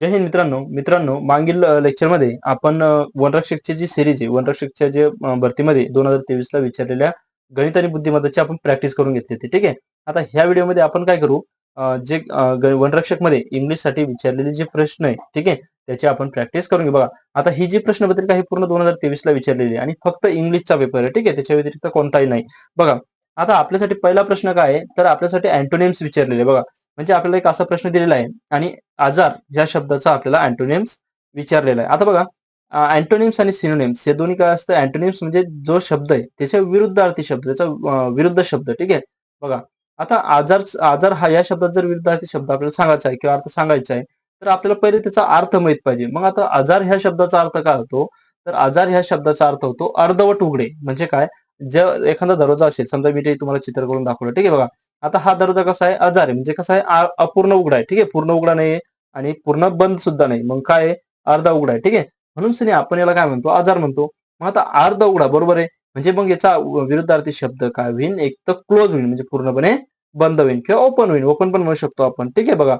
जय हिंद मित्रांनो. मित्रांनो मागील लेक्चरमध्ये आपण वनरक्षकची जी सिरीज आहे वनरक्षकच्या जे भरतीमध्ये दोन हजार तेवीस ला विचारलेल्या गणित आणि बुद्धिमत्ताची आपण प्रॅक्टिस करून घेतली होती ठीक आहे? आता ह्या व्हिडिओमध्ये आपण काय करू जे वनरक्षकमध्ये इंग्लिशसाठी विचारलेले जे प्रश्न आहे ठीक आहे? त्याची आपण प्रॅक्टिस करून घेऊ. बघा आता ही जी प्रश्नपत्रिका ही पूर्ण दोन हजार तेवीस ला विचारलेली आहे आणि फक्त इंग्लिशचा पेपर आहे ठीक आहे? त्याच्या व्यतिरिक्त कोणताही नाही. बघा आता आपल्यासाठी पहिला प्रश्न काय आहे? तर आपल्यासाठी अँटोनिम्स विचारलेले बघा म्हणजे आपल्याला एक असा प्रश्न दिलेला आहे. आणि आजार या शब्दाचा आपल्याला अँटोनिम्स विचारलेला आहे. आता बघा अँटोनिम्स आणि सिनोनिम्स हे दोन्ही काय असतं? अँटोनिम्स म्हणजे जो शब्द आहे त्याच्या विरुद्धार्थी शब्द त्याचा विरुद्ध शब्द ठीक आहे? बघा आता आजार आजार हा या शब्दात जर विरुद्धार्थी शब्द आपल्याला सांगायचा आहे किंवा अर्थ सांगायचा आहे तर आपल्याला पहिले त्याचा अर्थ माहीत पाहिजे. मग आता आजार ह्या शब्दाचा अर्थ काय होतो? तर आजार ह्या शब्दाचा अर्थ होतो अर्धवट उघडे. म्हणजे काय? जर एखादा दरवाजा असेल समजा मी ते तुम्हाला चित्र करून दाखवलं ठीक आहे बघा. आता हा दरवाजा कसा आहे? आजार आहे. म्हणजे कसा आहे? अपूर्ण उघडा आहे. ठीक आहे? पूर्ण उघडा नाहीये आणि पूर्ण बंद सुद्धा नाही. मग काय आहे? अर्धा उघडा आहे. ठीक आहे? म्हणून सिने आपण याला काय म्हणतो? आजार म्हणतो. मग आता अर्धा उघडा बरोबर आहे? म्हणजे मग याचा विरुद्धार्थी शब्द काय होईल एक तर क्लोज होईल म्हणजे पूर्णपणे बंद होईल किंवा ओपन होईल ओपन पण म्हणू शकतो आपण. ठीक आहे? बघा.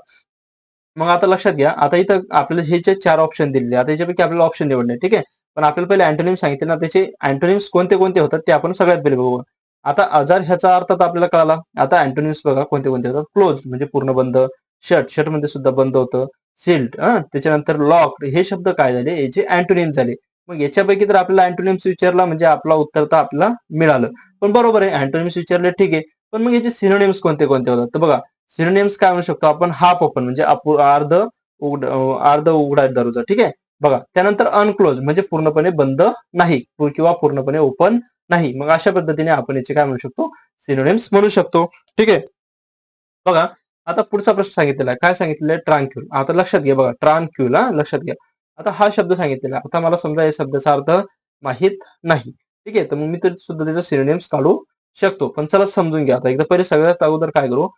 मग आता लक्षात घ्या. आता इथं आपल्याला हे जे चार ऑप्शन दिलेले आता याच्यापैकी आपल्याला ऑप्शन निवडले ठीक आहे? पण आपल्याला पहिले अँटोनिम सांगितले ना त्याचे अँटोनिम्स कोणते कोणते होतात ते आपण सगळ्यात पहिले बघू आता आजार ह्याचा अर्थ तर आपल्याला कळाला. आता अँटोनिम्स बघा कोणते कोणते? होतात क्लोज म्हणजे पूर्ण बंद. शर्ट शर्टमध्ये सुद्धा बंद होतं. सिल्ड त्याच्यानंतर लॉक हे शब्द काय झाले? याचे अँटोनियम झाले. मग याच्यापैकी तर आपल्याला अँटोनिम्स विचारला म्हणजे आपला उत्तर तर आपल्याला मिळालं. पण बरोबर आहे अँटोनिम्स विचारले ठीक आहे. पण मग याचे सिनोनिम्स कोणते कोणते होतात? तर बघा सिनोनिम्स काय म्हणू शकतो आपण? हाफ ओपन म्हणजे अर्ध उघड अर्ध उघडा दरवाजा ठीक आहे? बघा त्यानंतर अनक्लोज म्हणजे पूर्णपणे बंद नाही किंवा पूर्णपणे ओपन नाही मग अशा पद्धतीने आपण याचे काय म्हणू शकतो? सिनोनिम्स म्हणू शकतो. ठीक आहे? बघा आता पुढचा प्रश्न सांगितलेला आहे. काय सांगितलेलं आहे? ट्रान्क्युल आता लक्षात घ्या बघा. ट्रान्क्युल हा? लक्षात घ्या. आता हा शब्द सांगितलेला आता मला समजा या शब्दाचा अर्थ माहीत नाही. ठीक आहे? तर मग मी तरी सुद्धा त्याचा सिनोनिम्स काढू शकतो. पण चला समजून घ्या. आता एकदा पहिले सगळ्यात अगोदर काय करू?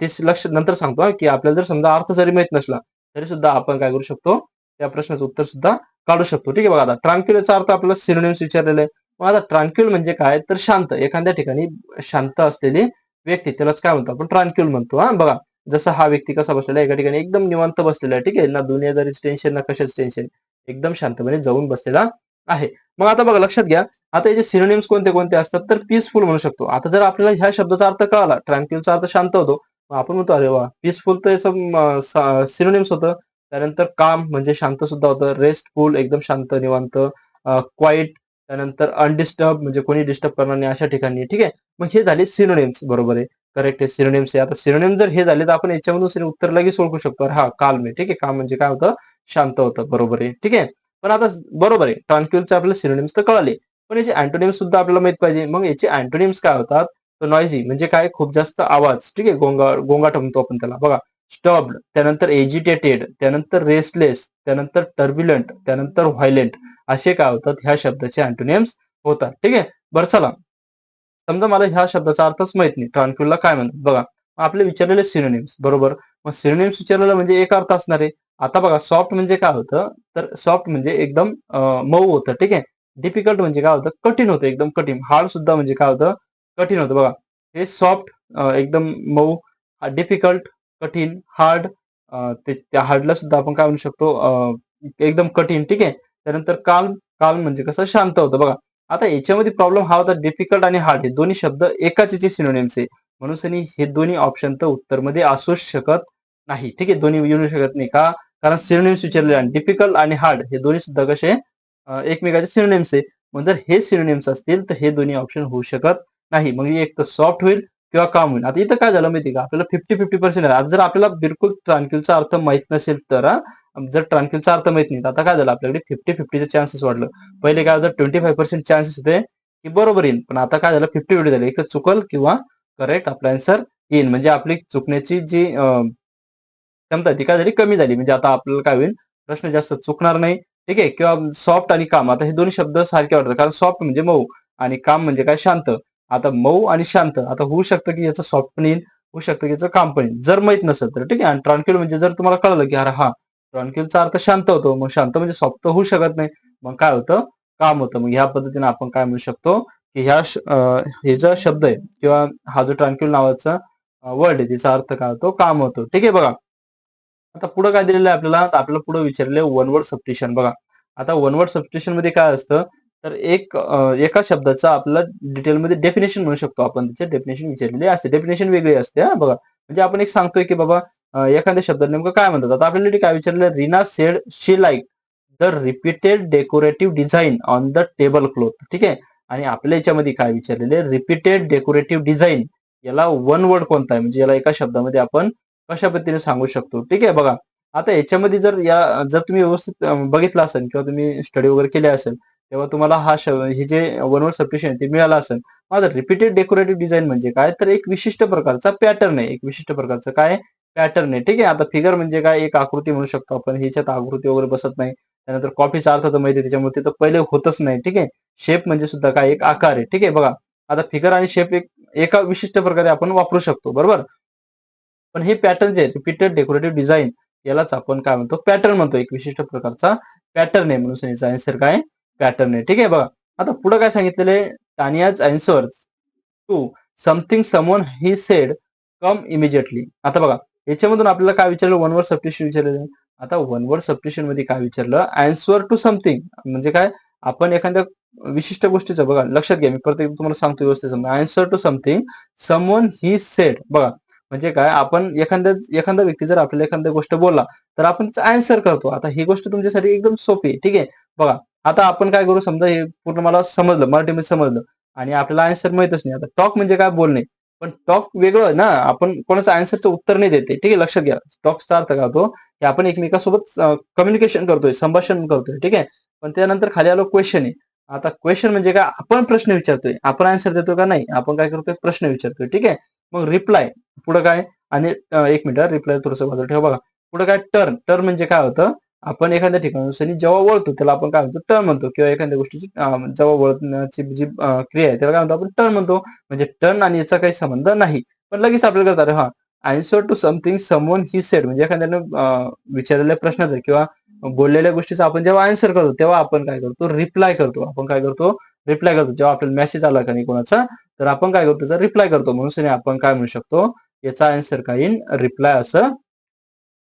ते लक्ष नंतर सांगतो की आपल्याला जर समजा अर्थ जरी माहीत नसला तरी सुद्धा आपण काय करू शकतो? त्या प्रश्नाचं उत्तर सुद्धा काढू शकतो. ठीक आहे? बघा आता ट्रान्क्युलचा अर्थ आपल्याला सिनोनिम्स विचारलेला आहे. मग आता ट्रान्क्युल म्हणजे काय? तर शांत. एखाद्या ठिकाणी शांत असलेली व्यक्ती त्यालाच काय म्हणतो आपण? ट्रान्क्युल म्हणतो हा? बघा जसा हा व्यक्ती कसा बसलेला आहे एका ठिकाणी एकदम निवांत बसलेला आहे ठीक आहे? ना दुनियादारीच टेन्शन ना कशाच टेन्शन एकदम शांतपणे जाऊन बसलेला आहे. मग आता बघा लक्षात घ्या आता याचे सिनोनिम्स कोणते कोणते असतात तर पीसफुल म्हणू शकतो. आता जर आपल्याला ह्या शब्दाचा अर्थ कळाला ट्रान्क्युलचा अर्थ शांत होतो आपण म्हणतो अरे वा पीसफुल तर याचं सिनोनिम्स होतं. त्यानंतर काम म्हणजे शांत सुद्धा होतं रेस्टफुल एकदम शांत निवांत क्वाईट त्यानंतर अनडिस्टर्ब म्हणजे कोणी डिस्टर्ब करणार नाही अशा ठिकाणी ठीक आहे? मग हे झाले सिनोनेम्स बरोबर आहे? करेक्ट आहे सिनोनेम्स आहे. आता सिनोनेम जर हे झाले तर आपण याच्यामधून उत्तर लगेच ओळखू शकतो. हा काल मी ठीक आहे? काम म्हणजे काय होतं? शांत होतं बरोबर आहे ठीक आहे? पण आता बरोबर आहे ट्रान्क्युलचे आपल्याला सिनोनेम्स तर कळाले. पण याचे अँटोनिम्स सुद्धा आपल्याला माहीत पाहिजे. मग याचे अँटोनिम्स काय होतात? तर नॉइझी म्हणजे काय? खूप जास्त आवाज ठीक आहे? गोंगा गोंगाट म्हणतो आपण त्याला. बघा स्टब्ड त्यानंतर एजिटेटेड त्यानंतर रेस्टलेस त्यानंतर टर्ब्युलंट त्यानंतर व्हायलेंट असे काय होतात? ह्या शब्दाचे अँटोनियम्स होतात. ठीक आहे? बरं चला. समजा मला ह्या शब्दाचा अर्थच माहीत नाही. ट्रान्क्युलला काय म्हणतात? बघा. आपले विचारलेले सिनोनिम्स बरोबर? मग सिनोनिम्स विचारलेलं म्हणजे एक अर्थ असणार आहे. आता बघा सॉफ्ट म्हणजे काय होतं? तर सॉफ्ट म्हणजे एकदम मऊ होतं. ठीक आहे? डिफिकल्ट म्हणजे काय होतं? कठीण होतं. एकदम कठीण. हार्ड सुद्धा म्हणजे काय होतं? कठीण होतं. बघा. हे सॉफ्ट एकदम मऊ डिफिकल्ट कठीण हार्ड ते त्या हार्डला सुद्धा आपण काय म्हणू शकतो? एकदम कठीण. ठीक आहे? त्यानंतर काल काल म्हणजे कसं शांत होतं. बघा आता याच्यामध्ये प्रॉब्लेम हा होता डिफिकल्ट आणि हार्ड हे दोन्ही शब्द एकाचे सिनोनिम्स आहे. म्हणून सनी हे दोन्ही ऑप्शन तर उत्तरमध्ये असूच शकत नाही. ठीक आहे? दोन्ही येऊ शकत नाही का? कारण सिनोनिम्स विचारले आणि डिफिकल्ट आणि हार्ड हे दोन्ही सुद्धा कसे एकमेकाचे सिनोनिम्स आहे. मग जर हे सिनोनिम्स असतील तर हे दोन्ही ऑप्शन होऊ शकत नाही. मग एक तर सॉफ्ट होईल किंवा काम होईल. आता इथं काय झालं माहिती का? आपल्याला फिफ्टी फिफ्टी पर्सेंट जर आपल्याला बिलकुल ट्रान्क्युलचा अर्थ माहीत नसेल तर जर ट्रान्किलचा अर्थ माहीत नाही तर आता काय झालं? आपल्याकडे फिफ्टी फिफ्टीचे चान्सेस वाढलं. पहिले काय होतं? ट्वेंटी फाईव्ह पर्सेंट चान्सेस होते की बरोबर येईल. पण आता काय झालं? फिफ्टी फिफ्टी झाले. एक तर चुकल किंवा करेक्ट आपला आन्सर येईल. म्हणजे आपली चुकण्याची जी क्षमता ती काय झाली? कमी झाली. म्हणजे आता आपल्याला काय होईल? प्रश्न जास्त चुकणार नाही. ठीक आहे? किंवा सॉफ्ट आणि काम. आता हे दोन्ही शब्द सारखे वाटतात. कारण सॉफ्ट म्हणजे मऊ आणि काम म्हणजे काय? शांत. आता मऊ आणि शांत. आता होऊ शकतं की याचं सॉफ्ट पण येईल. होऊ शकतं की याचं काम पण येईल. जर माहीत नसेल तर. ठीक आहे? आणि ट्रान्क्युल म्हणजे जर तुम्हाला कळलं की अरे हा ट्रान्क्युलचा अर्थ शांत होतो. मग शांत म्हणजे सॉफ्ट होऊ शकत नाही. मग काय होतं? काम होतं. मग ह्या पद्धतीने आपण काय म्हणू शकतो? की ह्या हे जो शब्द आहे किंवा हा जो ट्रान्क्युल नावाचा वर्ड आहे तिचा अर्थ काय होतो? काम होतो. ठीक आहे बघा. आता पुढे काय दिलेलं आहे आपल्याला? आपल्याला पुढे विचारले वन वर्ड सबस्टिशन बघा. आता वन वर्ड सबस्टिशनमध्ये काय असतं? तर एक एका शब्दाचा आपल्याला डिटेलमध्ये डेफिनेशन म्हणू शकतो आपण. त्याचे डेफिनेशन विचारलेली असते डेफिनेशन वेगळी असते हा. बघा. म्हणजे आपण एक सांगतोय की बाबा एखाद्या शब्दात नेमकं काय म्हणतात? आता आपल्याला काय विचारलं? Reena said she like the repeated decorative design on the table cloth ठीक आहे? आणि आपल्या याच्यामध्ये काय विचारलेले रिपीटेड डेकोरेटिव्ह डिझाईन याला वन वर्ड कोणता आहे? म्हणजे याला एका शब्दामध्ये आपण कशा पद्धतीने सांगू शकतो? ठीक आहे? बघा आता याच्यामध्ये जर या जर तुम्ही व्यवस्थित बघितला बघितलं असेल किंवा तुम्ही स्टडी वगैरे केले असेल तेव्हा तुम्हाला हा शब्द हे जे वन वर्ड सबस्टिट्यूशन आहे ते मिळालं असेल. आता रिपीटेड डेकोरेटिव्ह डिझाईन म्हणजे काय? तर एक विशिष्ट प्रकारचा पॅटर्न आहे. एक विशिष्ट प्रकारचं काय? पॅटर्न आहे ठीक आहे आता फिगर म्हणजे काय? एक आकृती म्हणू शकतो आपण. ह्याच्यात आकृती वगैरे बसत नाही. त्यानंतर कॉपीचा अर्थ तर माहिती आहे, त्याच्यामुळे तिथं पहिले होतच नाही. ठीक आहे? शेप म्हणजे सुद्धा काय? एक आकार आहे. ठीक आहे? बघा आता फिगर आणि शेप एक एका विशिष्ट प्रकारे आपण वापरू शकतो. बरोबर? पण हे पॅटर्न जे रिपीटेड डेकोरेटिव्ह डिझाईन यालाच आपण काय म्हणतो? पॅटर्न म्हणतो. एक विशिष्ट प्रकारचा पॅटर्न आहे म्हणून याचा आन्सर काय? पॅटर्न आहे. ठीक आहे? बघा आता पुढे काय सांगितलेले Tania's answer to something someone he said come immediately आता बघा याच्यामधून आपल्याला काय विचारलं? वन वर्ड सबस्टिट्यूशन विचारलं. आता वन वर्ड सबस्टिट्यूशनमध्ये काय विचारलं? अँसर टू समथिंग म्हणजे काय? आपण एखाद्या विशिष्ट गोष्टीचं बघा लक्षात घ्या. मी प्रत्येक तुम्हाला सांगतो व्यवस्थित समजा. Answer to something someone he said बघा म्हणजे काय? आपण एखाद्या एखादा व्यक्ती जर आपल्याला एखाद्या गोष्ट बोलला तर आपण आन्सर करतो. आता ही गोष्ट तुमच्यासाठी एकदम सोपी आहे. ठीक आहे? बघा आता आपण काय करू? समजा हे पूर्ण मला समजलं. मराठीमध्ये समजलं. आणि आपल्याला आन्सर माहितच नाही. आता टॉक म्हणजे काय? बोलणे. पण टॉक वेगळं आहे ना. आपण कोणाचं आन्सरचं उत्तर नाही देते ठीक आहे लक्षात घ्या. टॉकचा अर्थ काय होतो? की आपण एकमेकासोबत कम्युनिकेशन करतोय संभाषण करतोय. ठीक आहे? पण त्यानंतर खाली आलो क्वेश्चन आहे. आता क्वेश्चन म्हणजे काय? आपण प्रश्न विचारतोय. आपण आन्सर देतोय का नाही? आपण काय करतोय? प्रश्न विचारतोय. ठीक आहे? मग रिप्लाय पुढे काय? आणि एक मिनिट रिप्लाय थोडस बाजूला ठेवा. बघा. पुढे काय? टर्न टर्न म्हणजे काय होतं? आपण एखाद्या ठिकाणी जेव्हा वळतो त्याला आपण काय म्हणतो? टर्न म्हणतो. किंवा एखाद्या गोष्टीची जेव्हा वळण्याची जी क्रिया आहे त्याला काय म्हणतो आपण? टर्न म्हणतो. म्हणजे टर्न आणि याचा काही संबंध नाही. पण लगेच आपल्याला करतात हा answer to something someone he said म्हणजे एखाद्याने विचारलेल्या प्रश्नाचं किंवा बोललेल्या गोष्टीचा आपण जेव्हा आन्सर करतो तेव्हा आपण काय करतो? रिप्लाय करतो. आपण काय करतो? रिप्लाय करतो. जेव्हा आपल्याला मेसेज आला का नाही कोणाचा तर आपण काय करतो? त्याचा रिप्लाय करतो. म्हणून आपण काय म्हणू शकतो? याचा आन्सर काय रिप्लाय असं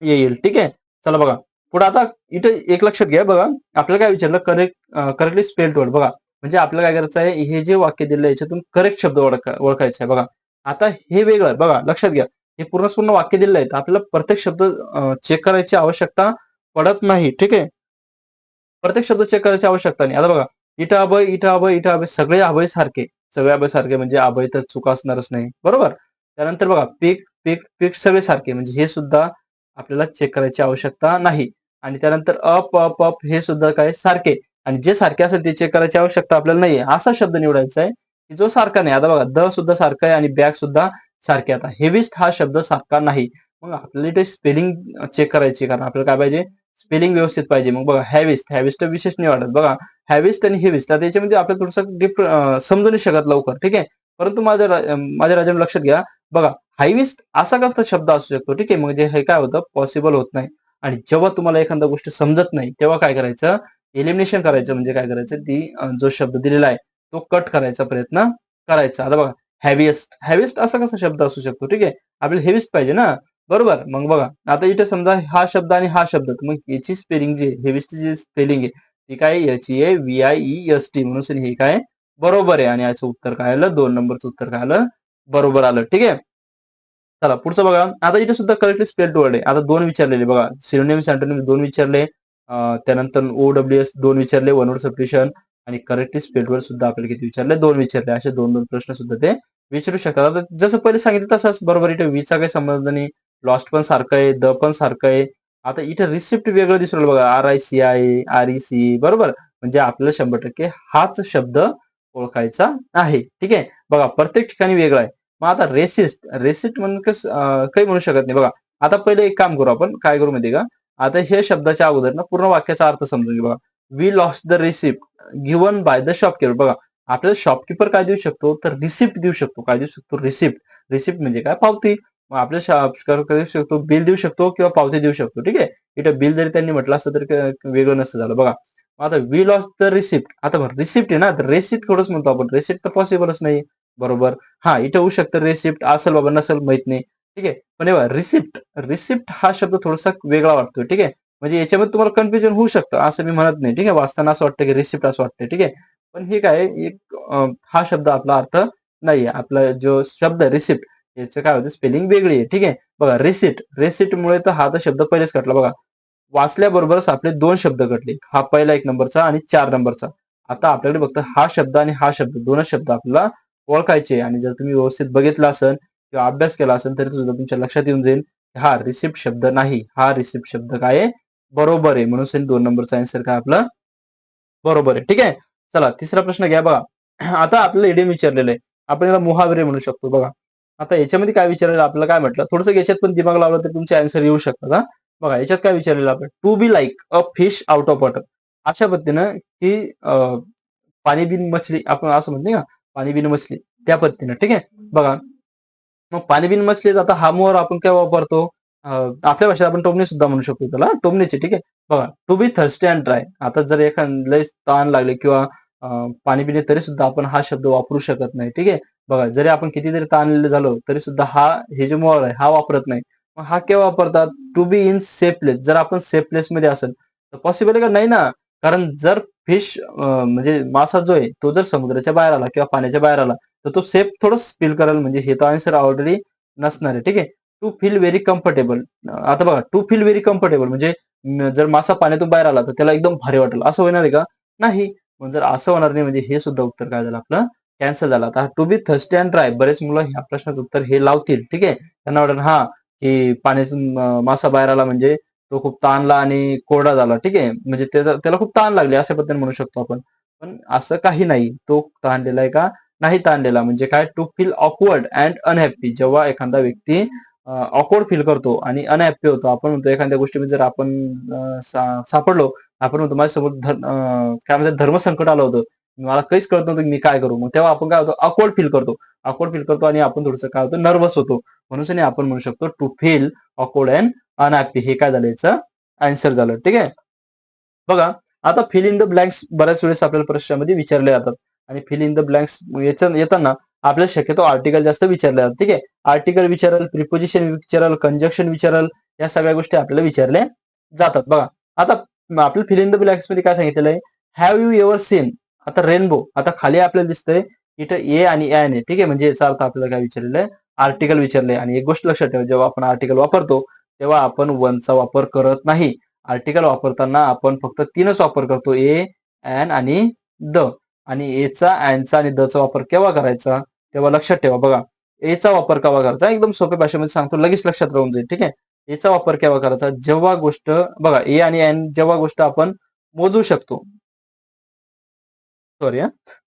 येईल. ठीक आहे? चला बघा. पुढे आता इथे एक लक्षात घ्या बघा आपल्याला काय विचारलं? करेक्ट करेक्टली स्पेल्ड वर्ड बघा. म्हणजे आपल्याला काय करायचं आहे? हे जे वाक्य दिलं आहे याच्यातून करेक्ट शब्द ओळखा ओळखायचा आहे बघा. आता हे वेगळं आहे बघा लक्षात घ्या. हे पूर्ण पूर्ण वाक्य दिलेलं आहे तर आपल्याला प्रत्येक शब्द चेक करायची आवश्यकता पडत नाही ठीक आहे? प्रत्येक शब्द चेक करायची आवश्यकता नाही. आता बघा इथं अभय इथं अभय इथं अभय सगळे अभय सारखे. सगळे अभय सारखे म्हणजे अभय तर चुका असणारच नाही बरोबर? त्यानंतर बघा पीक पीक पीक सगळे सारखे. म्हणजे हे सुद्धा आपल्याला चेक करायची आवश्यकता नाही. आणि त्यानंतर अप अप अप हे सुद्धा काय? सारखे. आणि जे सारखे असेल ते चेक करायची आवश्यकता आपल्याला नाही असा शब्द निवडायचा आहे की जो सारखा नाही. आता बघा द सुद्धा सारखा आहे आणि बॅग सुद्धा सारखे आता. हेविस्ट हा शब्द सारखा नाही. मग आपल्याला ते स्पेलिंग चेक करायची कारण आपल्याला काय पाहिजे? स्पेलिंग व्यवस्थित पाहिजे. मग बघा हॅविस्ट हॅविस्ट विशेष नाही वाटत. बघा हॅविस्ट आणि हेविस्ट आता याच्यामध्ये आपल्याला थोडंसं डिफ समजू नाही शकत लवकर. ठीक आहे? परंतु माझ्या माझ्या राजाने लक्षात घ्या. बघा हायविस्ट असा कसा शब्द असू शकतो. ठीक आहे? म्हणजे हे काय होतं? पॉसिबल होत नाही. आणि जेव्हा तुम्हाला एखादा गोष्ट समजत नाही तेव्हा काय करायचं? एलिमिनेशन करायचं म्हणजे काय करायचं? ती जो शब्द दिलेला आहे तो कट करायचा प्रयत्न करायचा. आता बघा हॅविएस्ट हॅविएस्ट असा कसा शब्द असू शकतो ठीक आहे? आपल्याला हेविस्ट पाहिजे ना? बरोबर? मग बघा आता इथे समजा हा शब्द आणि हा शब्द मग याची स्पेलिंग जी हेविस्ट जी स्पेलिंग आहे ती काय याची आहे V I E S T म्हणून हे काय? बरोबर आहे. आणि याचं उत्तर काय आलं? दोन नंबरचं उत्तर काय आलं? बरोबर आलं ठीक आहे? चला पुढचं बघा. आता इथे सुद्धा करेक्टली स्पेल्ड वर्ड आहे. आता दोन विचारलेले बघा. सिनोनिम अँटोनिम दोन विचारले. त्यानंतर ओ डब्ल्यू एस दोन विचारले. वन वर्ड सबस्टिट्यूशन आणि करेक्टली स्पेल्ड वर्ड सुद्धा आपल्याला किती विचारले? दोन विचारले. असे दोन दोन प्रश्न सुद्धा ते विचारू शकतात. आता जसं पहिले सांगितलं तसंच बरोबर इथे वीचा काही संबंध नाही. लॉस्ट पण सारखं आहे. द पण सारखं आहे. आता इथे रिसिप्ट वेगळं दिसलं बघा. R I C I R E C बरोबर? म्हणजे आपल्याला शंभर टक्के हाच शब्द ओळखायचा आहे. ठीक आहे? बघा प्रत्येक ठिकाणी वेगळा आहे. मग आता रेसिस्ट रेसिस्ट अं, काही म्हणू शकत नाही. बघा आता पहिले एक काम करू माहिती का? आता हे शब्दाच्या अगोदर ना पूर्ण वाक्याचा अर्थ समजून घेऊ we lost the receipt given by the shopkeeper आपल्याला शॉपकीपर काय देऊ शकतो? तर रिसिप्ट देऊ शकतो. काय देऊ शकतो? रिसिप्ट रिसिप्ट म्हणजे काय? पावती. मग आपल्या शॉपकीपर देऊ बिल देऊ शकतो किंवा पावती देऊ शकतो. ठीक आहे? इथं बिल जरी त्यांनी म्हटलं असतं तरी आता वी लॉस्ट द रिसिप्ट आता रिसिप्ट आहे ना? रेसिप्ट थोडंच म्हणतो आपण. रेसिप्ट तर पॉसिबलच नाही. बरोबर? हा इथे होऊ शकतं रिसिप्ट असेल बाबा नसेल माहीत नाही. ठीक आहे? पण हे रिसिप्ट रिसिप्ट हा शब्द थोडासा वेगळा वाटतो ठीक आहे? म्हणजे याच्यामध्ये तुम्हाला कन्फ्युजन होऊ शकतं असं मी म्हणत नाही ठीक आहे? वाचताना असं वाटतं की रिसिप्ट असं वाटतं ठीक आहे? पण हे काय एक हा शब्द आपला अर्थ नाहीये. आपला जो शब्द रिसिप्ट याचं काय होतं स्पेलिंग वेगळी आहे ठीक आहे? बघा रिसिट रिसिटमुळे तर हा तर शब्द पहिलेच कटला. बघा वाचल्याबरोबरच आपले दोन शब्द कटले. हा पहिला एक नंबरचा आणि चार नंबरचा. आता आपल्याकडे फक्त हा शब्द आणि हा शब्द दोनच शब्द आपला ओळखायचे आणि जर तुम्ही व्यवस्थित बघितलं असेल किंवा अभ्यास केला असेल तरी सुद्धा तुमच्या लक्षात येऊन जाईल हा रिसिप्ट शब्द नाही हा रिसिप्ट शब्द काय आहे? बरोबर आहे. म्हणून दोन नंबरचा आन्सर काय आपला? बरोबर आहे. ठीक आहे? चला तिसरा प्रश्न घ्या बघा. आता आपल्याला इडियम विचारलेलं आहे. आपण याला मुहावरे म्हणू शकतो बघा. आता याच्यामध्ये काय विचारलेलं आपल्याला काय म्हटलं? थोडंसं याच्यात पण दिमाग लावलं तर तुमचे आन्सर येऊ शकतात हा. बघा याच्यात काय विचारलेलं आपण? To be like a fish out of water अशा पद्धतीनं की पाणी बिन मछली आपण असं म्हणते का? पाणी बिन मछली त्या पद्धतीनं ठीक आहे? बघा. मग पाणी बिन मछली आता हा मोर आपण काय वापरतो? आपल्या भाषेत आपण टोमणे सुद्धा म्हणू शकतो त्याला टोमणेचे ठीक आहे? बघा to be thirsty and dry आता जर एखाद लय ताण लागले किंवा पाणी पिणे तरी सुद्धा आपण हा शब्द वापरू शकत नाही ठीक आहे? बघा जरी आपण कितीतरी ताणलेले झालो तरी सुद्धा हा हे जे मोर आहे हा वापरत नाही. मग हा केव्हा वापरतात? To be in safe place जर आपण सेफ प्लेस मध्ये असेल तर पॉसिबल आहे का? नाही ना. कारण जर फिश म्हणजे मासा जो आहे तो जर समुद्राच्या बाहेर आला किंवा पाण्याच्या बाहेर आला तर तो सेफ थोडं फील करेल. म्हणजे हे तो आन्सर ऑलरेडी नसणार आहे. ठीक आहे? टू फील व्हेरी कम्फर्टेबल आता बघा टू फील व्हेरी कम्फर्टेबल म्हणजे जर मासा पाण्यातून बाहेर आला तर त्याला एकदम भारी वाटेल. असं होणार आहे का? नाही. जर असं होणार नाही म्हणजे हे सुद्धा उत्तर काय झालं? आपलं कॅन्सल झालं. आता to be thirsty and dry बरेच मुलं ह्या प्रश्नाचं उत्तर हे लावतील. ठीक आहे? त्यांना वाटेल हा की पाण्यातून मासा बाहेर आला म्हणजे तो खूप ताणला आणि कोरडा झाला. ठीक आहे? म्हणजे त्याला त्याला खूप ताण लागले अशा पद्धतीने म्हणू शकतो आपण. पण असं काही नाही. तो ताणलेला आहे का? नाही ताणलेला. म्हणजे काय? To feel awkward and unhappy जेव्हा एखादा व्यक्ती ऑकवर्ड फील करतो आणि अनहॅप्पी होतो आपण म्हणतो एखाद्या गोष्टीमध्ये जर आपण सापडलो आपण म्हणतो माझ्यासमोर काय म्हणतात धर्मसंकट आलं होतं. मला काहीच कळत नव्हतं की मी काय करू. मग तेव्हा आपण काय होतो? ऑकवर्ड फील करतो. ऑकवर्ड फील करतो आणि आपण थोडंसं काय होतं? नर्वस होतो. म्हणून आपण म्हणू शकतो to feel awkward and unhappy हे काय झालं? याचं आन्सर झालं. ठीक आहे? बघा आता फिल इन द ब्लँक्स बऱ्याच वेळेस आपल्याला प्रश्नामध्ये विचारले जातात. आणि फिल इन द ब्लँक्स येताना आपल्याला शक्यतो आर्टिकल जास्त विचारले जातात. ठीक आहे? आर्टिकल विचारल प्रिपोजिशन विचारल कंजक्शन विचारल या सगळ्या गोष्टी आपल्याला विचारल्या जातात. बघा आता आपल्या फिल इन द ब्लँक्समध्ये काय सांगितलेलं आहे? हॅव यू एव्हर सीन आता रेनबो आता खाली आपल्याला दिसतंय इथं ए आणि एन आहे ठीक आहे? म्हणजे याचा अर्थ आपल्याला काय विचारलेलं आहे? आर्टिकल विचारले आणि एक गोष्ट लक्षात ठेवा जेव्हा आपण आर्टिकल वापरतो तेव्हा आपण वनचा वापर करत नाही. आर्टिकल वापरताना आपण फक्त तीनच वापर करतो. ए एन आणि द आणि एचा चा आणि द चा वापर केव्हा करायचा? तेव्हा लक्षात ठेवा. बघा एचा वापर केव्हा करायचा? एकदम सोप्या भाषेमध्ये सांगतो लगेच लक्षात राहून जाईल. ठीक आहे? एचा वापर केव्हा करायचा? जेव्हा गोष्ट बघा ए आणि एन जेव्हा गोष्ट आपण मोजू शकतो. सॉरी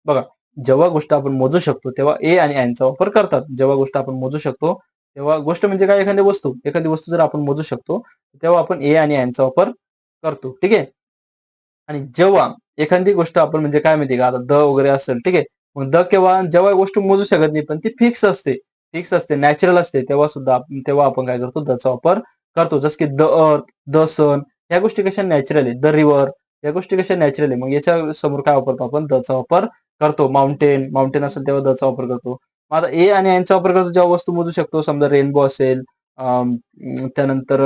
बघा जेव्हा गोष्ट आपण मोजू शकतो तेव्हा ए आणि एन चा वापर करतात. जेव्हा गोष्ट आपण मोजू शकतो तेव्हा गोष्ट म्हणजे काय? एखादी वस्तू. एखादी वस्तू जर आपण मोजू शकतो तेव्हा आपण ए आणि यांचा चा वापर करतो. ठीक आहे? आणि जेव्हा एखादी गोष्ट आपण म्हणजे काय माहिती का? आता द वगैरे असेल ठीक आहे? मग द केव्हा जेव्हा गोष्ट मोजू शकत नाही पण ती फिक्स असते. फिक्स असते नॅचरल असते तेव्हा सुद्धा तेव्हा आपण काय करतो? दचा वापर करतो. जसं की द अर्थ द सन या गोष्टी कशा नॅचरल आहे द रिव्हर या गोष्टी कशा नॅचरल आहे मग याच्या समोर काय वापरतो आपण? दचा वापर करतो. माउंटेन माउंटेन असेल तेव्हा दचा वापर करतो. मग आता ए आणि यांचा वापर करतो जेव्हा वस्तू मोजू शकतो समजा रेनबो असेल त्यानंतर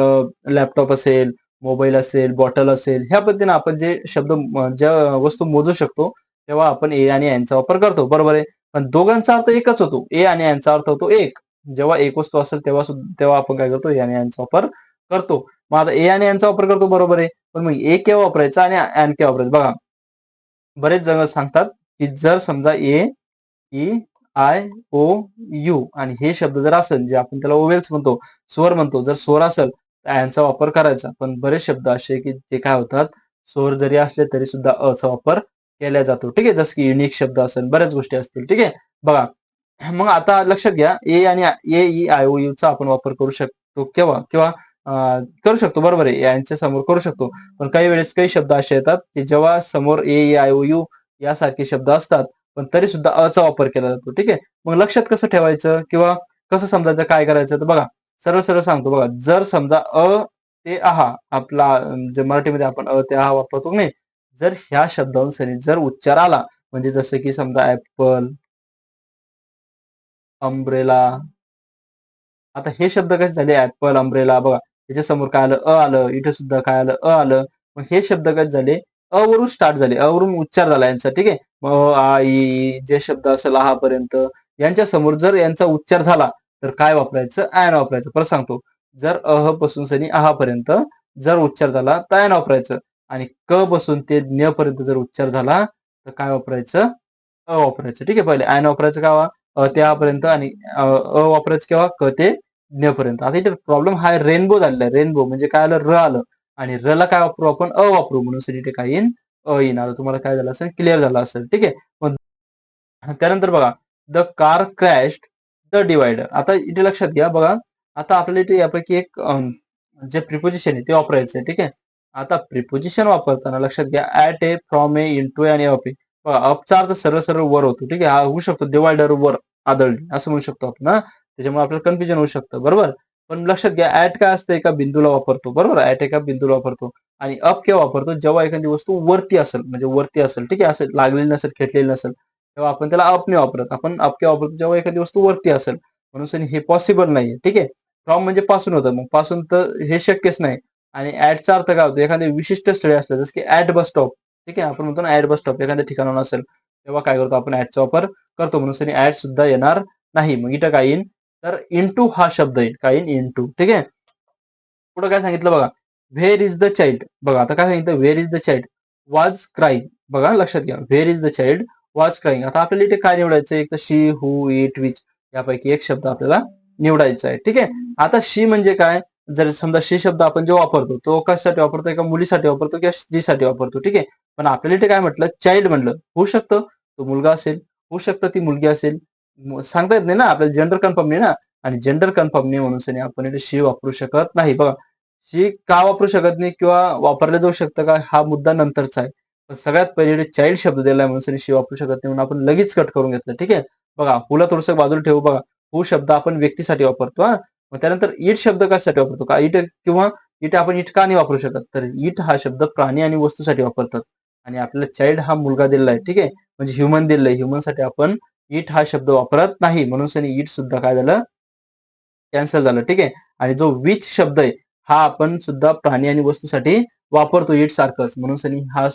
लॅपटॉप असेल मोबाईल असेल बॉटल असेल ह्या पद्धतीने आपण जे शब्द ज्या वस्तू मोजू शकतो तेव्हा आपण ए आणि यांचा वापर करतो. बरोबर आहे? पण दोघांचा अर्थ एकच होतो. ए आणि यांचा अर्थ होतो एक. जेव्हा एक वस्तू असेल तेव्हा तेव्हा आपण काय करतो? ए आणि यांचा वापर करतो. मग आता ए आणि यांचा वापर करतो बरोबर आहे? पण मग ए केव्हा वापरायचा आणि एन केव्हा वापरायचं? बघा बरेच जण सांगतात की जर समजा A E e, I O U आणि हे शब्द जर असेल जे आपण त्याला ओवेल्स म्हणतो स्वर म्हणतो जर स्वर असेल तर यांचा वापर करायचा. पण बरेच शब्द असे की ते काय होतात स्वर जरी असले तरी सुद्धा अचा वापर केला जातो. ठीक आहे? जसं की युनिक शब्द असेल बऱ्याच गोष्टी असतील. ठीक आहे? बघा. मग आता लक्षात घ्या ए आणि A E I O U चा आपण वापर करू शकतो केव्हा? किंवा करू शकतो. बरोबर आहे. यांच्या समोर करू शकतो. पण काही वेळेस काही शब्द असे येतात की जेव्हा समोर A E I O U यासारखे शब्द असतात पण तरी सुद्धा अचा वापर केला जातो. ठीक आहे? मग लक्षात कसं ठेवायचं? किंवा कसं समजायचं? काय करायचं? तर बघा सरळ सरळ सांगतो बघा. जर समजा अ ते आहा आपला जे मराठीमध्ये आपण अ ते आहा वापरतो नाही जर ह्या शब्दावरून सरी जर उच्चार आला म्हणजे जसं की समजा ऍपल अम्ब्रेला आता हे शब्द कसे झाले? ऍपल अम्ब्रेला बघा. त्याच्यासमोर काय आलं? अ आलं. इथे सुद्धा काय आलं? अ आलं. मग हे शब्द कसे झाले? अवरून स्टार्ट झाले. अवरून उच्चार झाला यांचा. ठीक आहे? आई जे शब्द असेल हा पर्यंत यांच्या समोर जर यांचा उच्चार झाला तर काय वापरायचं? ॲन वापरायचं. परत सांगतो. जर अहपासून सनी आहा पर्यंत जर उच्चार झाला तर ॲन वापरायचं. आणि क बसून ते ज्ञ पर्यंत जर उच्चार झाला तर काय वापरायचं? अ वापरायचं. ठीक आहे? पहिले ॲन वापरायचं का अ ते पर्यंत आणि अ वापरायचं केव्हा? क ते ज्ञ पर्यंत. आता इथे प्रॉब्लेम हा रेनबो झालेला आहे. रेनबो म्हणजे काय आलं? र आलं. आणि र ला काय वापरू आपण? अ वापरू म्हणून सर इथे काय येईन अ येणार. तुम्हाला काय झालं असेल? क्लिअर झालं असेल. ठीक आहे? मग त्यानंतर बघा the car crash the divider आता इथे लक्षात घ्या बघा. आता आपल्याला इथे यापैकी एक जे प्रिपोजिशन आहे ते वापरायचं आहे. ठीक आहे? आता प्रिपोजिशन वापरताना लक्षात घ्या. At A from A into आणि अप ए बघा अपचा अर्थ सरळ सरळ वर होतो. ठीक आहे? हा होऊ शकतो. डिवायडर वर आदळली. असं म्हणू शकतो आपण त्याच्यामुळे आपल्याला कन्फ्युजन होऊ शकतं. बरोबर? पण लक्षात घ्या ऍट काय असतं? एका बिंदूला वापरतो बरोबर ऍट एका बिंदूला वापरतो आणि अप केव्हा वापरतो? जेव्हा एखादी वस्तू वरती असेल म्हणजे वरती असेल ठीक आहे? असेल लागलेली नसेल खेटलेली नसेल तेव्हा आपण त्याला अप नाही वापरत आपण अप केव्हा वापरतो? जेव्हा एखादी वस्तू वरती असेल म्हणून सर हे पॉसिबल नाहीये ठीक आहे? फ्रॉम म्हणजे पासून होतं मग पासून तर हे शक्यच नाही. आणि ऍडचा अर्थ काय होतो? एखाद्या विशिष्ट स्थळी असलं जसं की ऍट बस स्टॉप ठीक आहे? आपण म्हणतो ना ऍट बस स्टॉप एखाद्या ठिकाणावर असेल तेव्हा काय करतो? आपण ऍडचा वापर करतो म्हणून सर ऍड सुद्धा येणार नाही. मग इथं काय येईल? तर इंटू हा शब्द येईल काय येईल? इंटू ठीक आहे? पुढे काय सांगितलं बघा? व्हेर इज द चाइल्ड बघा आता काय सांगितलं? Where is the child was crying बघा लक्षात घ्या. Where is the child was crying आता आपल्याला इथे काय निवडायचं एक तर शी हु इट विच यापैकी एक शब्द आपल्याला निवडायचा आहे. ठीक आहे? आता शी म्हणजे काय? जर समजा शी शब्द आपण जो वापरतो तो कशासाठी वापरतो एका मुलीसाठी वापरतो किंवा स्त्रीसाठी वापरतो? ठीक आहे? पण आपल्याला इथे काय म्हटलं? चाइल्ड म्हणलं होऊ शकतं. तो मुलगा असेल. होऊ शकतं ती मुलगी असेल. सांगता येत नाही ना आपल्याला जेंडर कन्फर्म नाही ना. आणि जेंडर कन्फर्म नाही म्हणून सनी आपण इथे शी वापरू शकत नाही. बघा शी का वापरू शकत नाही किंवा वापरलं जाऊ शकतं का हा मुद्दा नंतरचा आहे. पण सगळ्यात पहिले चाइल्ड शब्द दिलाय म्हणून सनी शी वापरू शकत नाही म्हणून आपण लगेच कट करून घेतलं. ठीक आहे? बघा हुला थोडस बाजूला ठेवू बघा. हु शब्द आपण व्यक्तीसाठी वापरतो हा. मग त्यानंतर इट शब्द कशासाठी वापरतो? का इट किंवा इट आपण इट का नाही वापरू शकत? तर इट हा शब्द प्राणी आणि वस्तूसाठी वापरतात. आणि आपल्याला चाइल्ड हा मुलगा दिलेला आहे. ठीक आहे? म्हणजे ह्युमन दिलेला आहे. ह्युमनसाठी आपण इट हा शब्द वापरत नाही. म्हणून सनी इट सुद्धा काय झालं? कॅन्सल झालं. ठीक आहे? आणि जो विच शब्द आहे हा आपण सुद्धा प्राणी आणि वस्तूसाठी वापरतो इट सारखंच. म्हणून सनी हा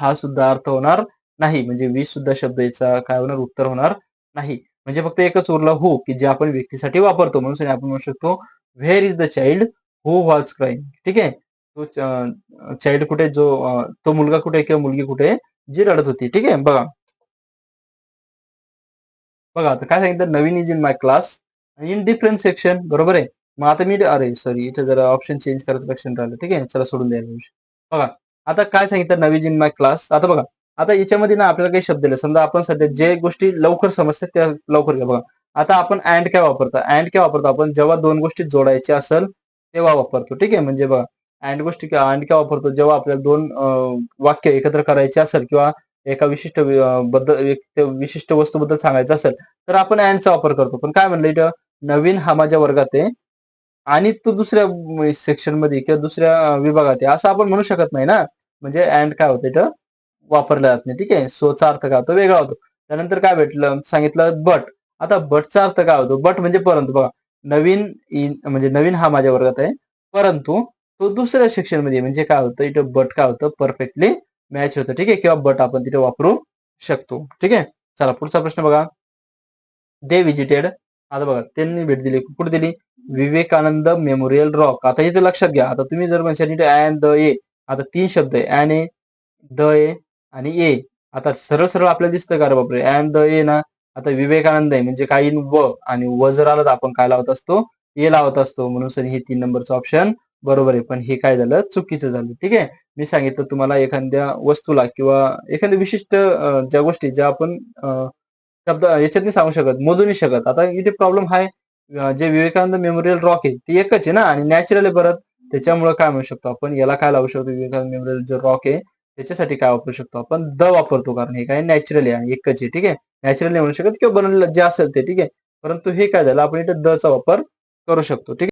हा सुद्धा अर्थ होणार नाही. म्हणजे विच सुद्धा शब्द याचा काय होणार? उत्तर होणार नाही. म्हणजे फक्त एकच उरलं हो की जे आपण व्यक्तीसाठी वापरतो. म्हणून सनी आपण म्हणू शकतो where is the child who was crime ठीक आहे? तो चाइल्ड कुठे? जो तो मुलगा कुठे किंवा मुलगी कुठे? जी रडत होती. ठीक आहे? बघा. बघा आता काय सांगितलं? Naveen is in my class in different section बरोबर आहे? मग आता मी अरे सॉरी इथे जरा ऑप्शन चेंज करायचं लक्षण राहिलं. ठीक आहे? चला सोडून द्यायला बघा आता काय सांगितलं नवीन इन माय क्लास आता बघा आता याच्यामध्ये ना आपल्याला काही शब्द दिले. समजा आपण सध्या जे गोष्टी लवकर समजतात त्या लवकर घ्या. बघा आता आपण अँड काय वापरतो? अँड काय वापरतो? आपण जेव्हा दोन गोष्टी जोडायच्या असेल तेव्हा वापरतो. ठीक आहे? म्हणजे बघा अँड गोष्टी अँड काय वापरतो? जेव्हा आपल्याला दोन वाक्य एकत्र करायचे असेल किंवा एका विशिष्टबद्दल विशिष्ट वस्तूबद्दल सांगायचं असेल तर आपण अँडचा वापर करतो. पण काय म्हणलं इथं? नवीन हा माझ्या वर्गात आहे. आणि तो दुसऱ्या सेक्शनमध्ये किंवा दुसऱ्या विभागात आहे. असं आपण म्हणू शकत नाही ना? म्हणजे अँड काय होतं इथं? वापरला जात नाही. ठीक आहे? सोचा अर्थ काय होतो? वेगळा होतो. त्यानंतर काय भेटलं? सांगितलं बट आता बटचा अर्थ काय होतो? बट म्हणजे परंतु बघा नवीन म्हणजे नवीन हा माझ्या वर्गात आहे. परंतु तो दुसऱ्या सेक्शनमध्ये म्हणजे काय होतं? इथं बट काय होतं? परफेक्टली मॅच होतं. ठीक आहे? किंवा बट आपण तिथे वापरू शकतो. ठीक आहे? चला पुढचा प्रश्न बघा. They visited. आता बघा त्यांनी भेट दिली. कुठे दिली? Vivekananda memorial rock. आता इथे लक्षात घ्या. आता तुम्ही जर म्हणशाल अँड द ए आता तीन शब्द आहे. अँड ए द ए आणि ए. आता सरळ सरळ आपल्याला दिसतं का रे बापरे? अँड द ए ना आता विवेकानंद आहे. म्हणजे काही व आणि व जर आलं तर आपण काय लावत असतो? ए लावत असतो. म्हणून सर हे तीन नंबरचं ऑप्शन बरोबर आहे. पण हे काय झालं? चुकीचं झालं. ठीक आहे? मी सांगितलं तुम्हाला एखाद्या वस्तूला किंवा एखाद्या विशिष्ट ज्या गोष्टी ज्या आपण शब्द याच्यात नाही सांगू शकत मोजू नाही शकत. आता इथे प्रॉब्लेम आहे जे विवेकानंद मेमोरियल रॉक आहे ते एकच आहे ना? आणि नॅचरल परत. त्याच्यामुळे काय म्हणू शकतो आपण? याला काय लावू शकतो? विवेकानंद मेमोरियल जो रॉक आहे त्याच्यासाठी काय वापरू शकतो आपण? द वापरतो कारण हे काय नॅचरल आहे आणि एकच आहे ठीक आहे? नॅचरल नाही म्हणू शकत किंवा बनवलेलं जे असेल ते ठीक आहे? परंतु हे काय झालं? आपण इथे द चा वापर करू शकतो ठीक आहे?